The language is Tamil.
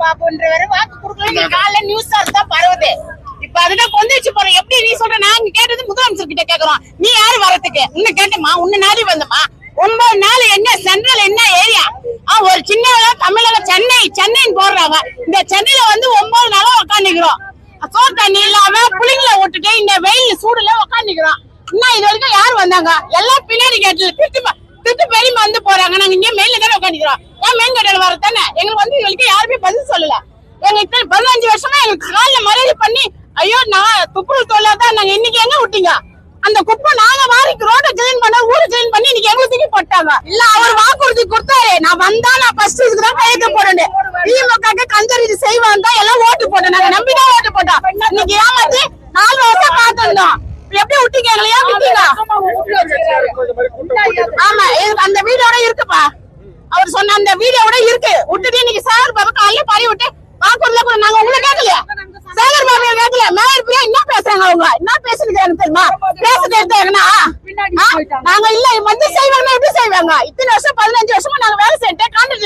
பாப்புன்றவரு வாக்கு கொடுக்கல காலைல நியூஸ் தான் பரவுது இப்ப அதுதான் கொந்தளிச்சு போறோம் எப்படி நீ சொல்ற? நாங்க கேட்டது முதலமைச்சர் கிட்ட கேக்குறோம். நீ யாரு வரதுக்கு உன்னை கேட்டமா உன்ன நாடி வந்தமா ஒன்பது நாள் என்ன? சென்ட்ரல் என்ன ஏரியா? ஆ ஒரு சின்ன தமிழ்ல சென்னை சென்னைன்னு போடுறாங்க இந்த சென்னையில வந்து ஒன்பது நாளா உட்காந்துக்கிறோம் சோறு தண்ணி இல்லாம புளிங்கள விட்டுட்டு இந்த வெயில் சூடுல உட்காந்துக்கிறோம் இன்னும் இது வரைக்கும் யார் வந்தாங்க? எல்லாம் பின்னாடி கேட்டு திருட்டு திட்டு திருட்டு பெரியமா வந்து போறாங்க. நாங்க இங்க மெயில தானே உட்காந்துக்கிறோம் மெயின் கடையில வர தானே? எங்களுக்கு வந்து எங்களுக்கு யாருமே பதில் சொல்லல. எங்களுக்கு பதினஞ்சு வருஷமா எங்களுக்கு காலைல மரியாதை பண்ணி ஐயோ நான் துப்புரவு தொழிலாதான் நாங்க இன்னைக்கு எங்க விட்டீங்க? அந்த குப்பை நாங்க வாரிக்கு ரோட கிளீன் பண்ண ஊரு கிளீன் பண்ணி இன்னைக்கு எங்களுக்கு தூக்கி போட்டாங்க. இல்ல அவர் வாக்குறுதி கொடுத்தாரு. நான் வந்தா நான் ஃபர்ஸ்ட் இதுக்கு தான் கையெழுத்து போறேன் திமுக இது செய்வான் தான் எல்லாம் ஓட்டு போட்டோம். நாங்க நம்பி தான் ஓட்டு போட்டோம். இன்னைக்கு ஏமாத்தி நாலு வருஷம் பார்த்திருந்தோம். எப்படி விட்டீங்க எங்களை ஏன் விட்டீங்க? ஆமா அந்த வீடியோட இருக்குப்பா அவர் சொன்ன அந்த வீடியோட இருக்கு. விட்டுட்டு இன்னைக்கு சாகர் பாபா காலையில பாடி விட்டு வாக்குறுதில கூட நாங்க உங்களை கேட்கலையா. சாகர் பாபா கேட்கல. மேயர் பிரியா என்ன பேசுறாங்க அவங்க? என்ன பேசுறது எனக்கு தெரியுமா? பேசுறது எடுத்தாங்கன்னா நாங்க இல்ல வந்து செய்வாங்க எப்படி செய்வாங்க? இத்தனை வருஷம் பதினஞ்சு வருஷமா நாங்க வேலை செஞ்சுட்டு கான்ட்ராக்ட்